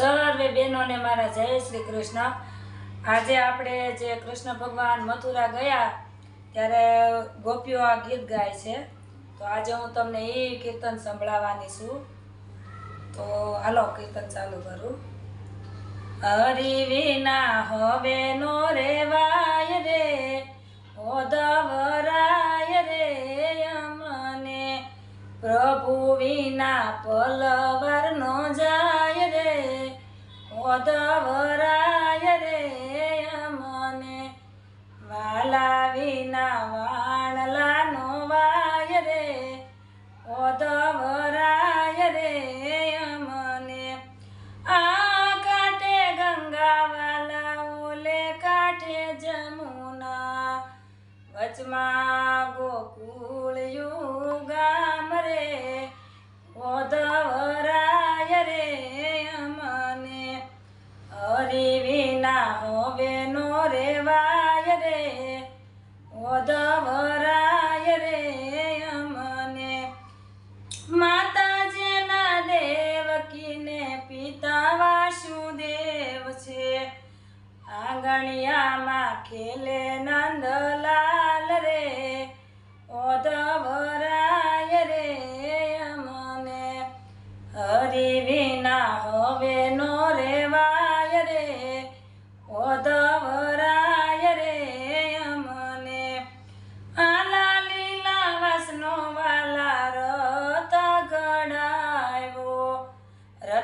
સર્વે બહેનોને મારા જય શ્રી કૃષ્ણ. આજે આપણે જે કૃષ્ણ ભગવાન મથુરા ગયા, ત્યારે ગોપીઓ આ ગીત ગાય છે. તો આજે હું તમને એ કીર્તન સંભળાવવાની છું. તો હાલો કીર્તન ચાલુ કરું. હરી વિના હવે નો રેવાય રે ઓદવરાય રે અમને. પ્રભુ વિના પલવાર ઓદવરાય રે અમને. વાલા વિના વાણલા નો વાય રે. ઓદવરાય રે અમને. આ કાંઠે ગંગા વાલા ઓલે કાંઠે જમુના. વચમાં રે ઓધવરાય રે અમને. માતાજીના દેવકીને પિતા વાસુદેવ છે. આંગણિયામાં ખેલે નંદલાલ રે. ઓધવરાય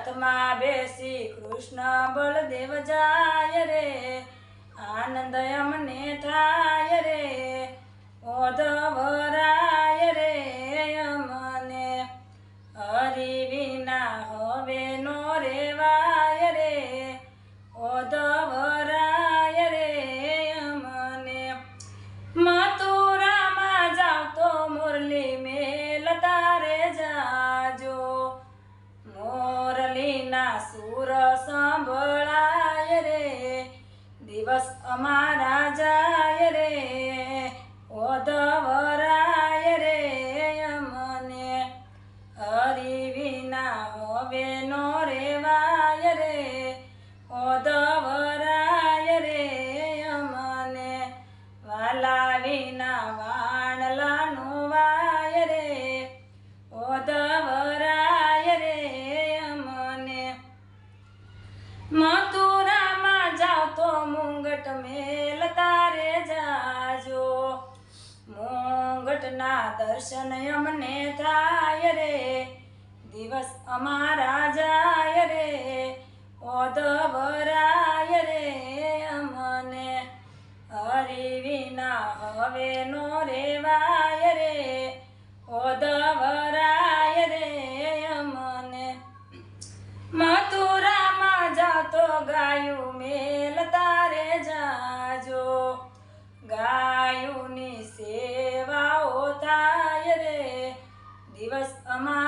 રથમાં બેસી કૃષ્ણ બળદેવ જાય રે. આનંદ અમને થાય રે. ઓધવરાય મોરલીના સુર સંભળાય રે. દિવસ અમારા જાય રે. ઓધવરાય રે અમને. હરી વિના હોવે નો મુંગટ મેલ જાજો. મોંઘટના દર્શન અમને થાય રે. દિવસ અમારા જાય રે. ઓધવરાય રે અમને. હરી વિના હવે નો રેવાય. દિવસ અમારા